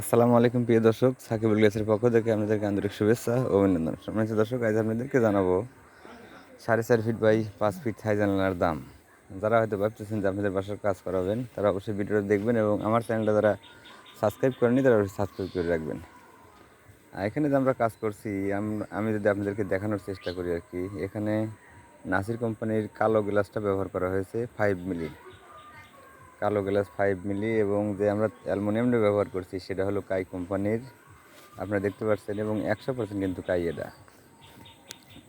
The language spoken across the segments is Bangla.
আসসালামু আলাইকুম প্রিয় দর্শক সাকিবুল গ্যাসের পক্ষ থেকে আপনাদেরকে আন্তরিক শুভেচ্ছা অভিনন্দন। সম্মানিত দর্শক, আজ আপনাদেরকে জানাব সাড়ে চার ফিট বাই পাঁচ ফিট থাই জানালার দাম। যারা হয়তো ভাবতেছেন যে আপনাদের বাসার কাজ করাবেন, তারা অবশ্যই ভিডিওটা দেখবেন এবং আমার চ্যানেলটা যারা সাবস্ক্রাইব করেনি তারা অবশ্যই সাবস্ক্রাইব করে রাখবেন। আর এখানে যে আমরা কাজ করছি, আমি যদি আপনাদেরকে দেখানোর চেষ্টা করি আর কি, এখানে নাসির কোম্পানির কালো গ্লাসটা ব্যবহার করা হয়েছে ফাইভ মিলি কালো গ্লাস ফাইভ মিলি এবং যে আমরা অ্যালুমিনিয়ামটা ব্যবহার করছি, সেটা হলো কাই কোম্পানির আপনারা দেখতে পাচ্ছেন এবং একশো পার্সেন্ট কিন্তু কাই এটা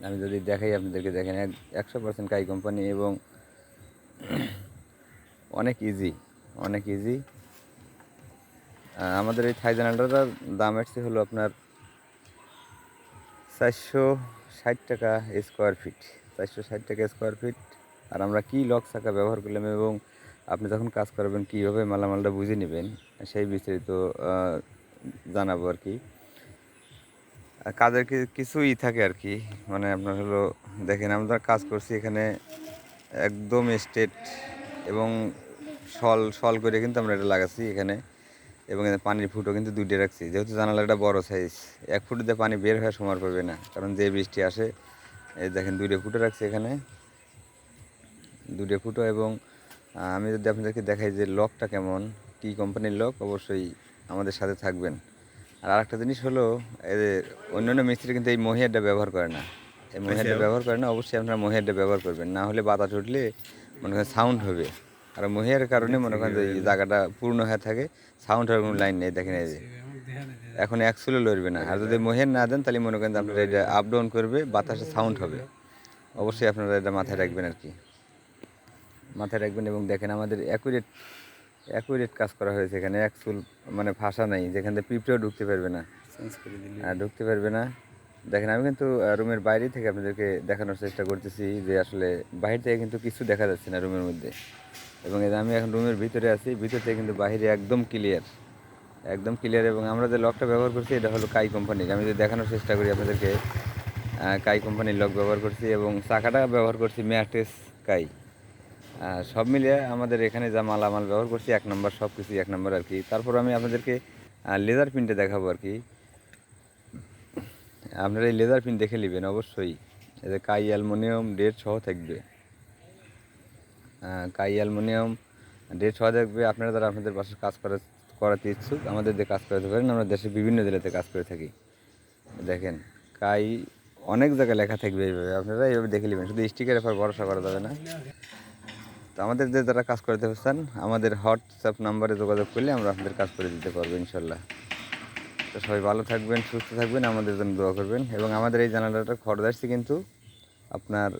আমি যদি দেখাই, আপনাদেরকে দেখেন একশো পার্সেন্ট কাই কোম্পানি এবং অনেক ইজি অনেক ইজি আমাদের এই থাই জানালাটার দাম আসছে হলো আপনার চারশো ষাট টাকা স্কোয়ার ফিট চারশো ষাট টাকা স্কোয়ার ফিট আর আমরা কি লক চাকা ব্যবহার করলাম এবং আপনি যখন কাজ করবেন, কীভাবে মালামালটা বুঝে নেবেন, সেই বিস্তারিত জানাব আর কি। কাজের কিছুই থাকে আর কি। মানে আপনার হলো, দেখেন আমরা কাজ করছি এখানে একদম স্টেট এবং সল সল করে কিন্তু আমরা এটা লাগাচ্ছি এখানে। এবং পানির ফুটো কিন্তু দুইটা রাখছি। যেহেতু জানালাটা বড় সাইজ এক ফুট দিয়ে পানি বের হয়ে সময় পাবে না। কারণ যে বৃষ্টি আসে, এই দেখেন দুইটা ফুটো রাখছি এখানে। দুটো ফুটো এবং আমি যদি আপনাদেরকে দেখাই যে লকটা কেমন কি কোম্পানির লক অবশ্যই আমাদের সাথে থাকবেন। আর আরেকটা জিনিস হলো এদের অন্যান্য মিস্ত্রি কিন্তু এই মহিয়ারটা ব্যবহার করে না। এই মহিয়ারটা ব্যবহার করে না অবশ্যই আপনারা মহিয়ারটা ব্যবহার করবেন। না হলে বাতাস উঠলে মনে করেন সাউন্ড হবে। আর মহিয়ার কারণে মনে করেন যে এই জায়গাটা পূর্ণ হয়ে থাকে সাউন্ড হওয়ার কোনো লাইন নেই দেখেন এই যে। এখন চুলো লড়বে না। আর যদি মোহের না দেন তাহলে মনে করেন যে আপনারা এটা আপ ডাউন করবে বাতাসে সাউন্ড হবে। অবশ্যই আপনারা এটা মাথায় রাখবেন আর কি। মাথায় রাখবেন এবং দেখেন আমাদের অ্যাকুরেট অ্যাকুরেট কাজ করা হয়েছে এখানে। এক চুল মানে ফাঁসা নাই, যেখান থেকে পিঁপড়েও ঢুকতে পারবে না। ঢুকতে পারবে না। দেখেন, আমি কিন্তু রুমের বাইরে থেকে আপনাদেরকে দেখানোর চেষ্টা করতেছি যে আসলে বাইরে থেকে কিন্তু কিছু দেখা যাচ্ছে না রুমের মধ্যে। এবং আমি এখন রুমের ভিতরে আছি, ভিতর থেকে কিন্তু বাইরে একদম ক্লিয়ার একদম ক্লিয়ার এবং আমরা যে লকটা ব্যবহার করছি, এটা হলো কাই কোম্পানির আমি যদি দেখানোর চেষ্টা করি আপনাদেরকে কাই কোম্পানির লক ব্যবহার করছি এবং চাকাটা ব্যবহার করছি ম্যাট্রেস কাই সব মিলিয়ে আমাদের এখানে যা মালামাল ব্যবহার করছি, এক নম্বর সব কিছু এক নম্বর আর কি। তারপর আমি আপনাদেরকে লেজার প্রিন্টে দেখাবো আর কি। আপনারা এই লেজার প্রিন্ট দেখে নেবেন, অবশ্যই। এতে কাই অ্যালুমিনিয়াম ডেট সহ থাকবে। কাই অ্যালুমিনিয়াম ডেট সহ থাকবে। আপনারা যারা আপনাদের বাসার কাজ করা, করাতে ইচ্ছুক, আমাদের দিয়ে কাজ করাতে পারেন আমরা দেশের বিভিন্ন জেলাতে কাজ করে থাকি। দেখেন, কাই অনেক জায়গায় লেখা থাকবে এইভাবে। আপনারা এইভাবে দেখে নেবেন। শুধু স্টিকারের পর ভরসা করা যাবে না। তো আমাদের যে যারা কাজ করতে চান আমাদের হোয়াটসঅ্যাপ নাম্বারে যোগাযোগ করলে আমরা আপনাদের কাজ করে দিতে পারব ইনশাল্লাহ। তো সবাই ভালো থাকবেন, সুস্থ থাকবেন, আমাদের জন্য দোয়া করবেন। এবং আমাদের এই জানালাটা খরচ আসছে কিন্তু আপনার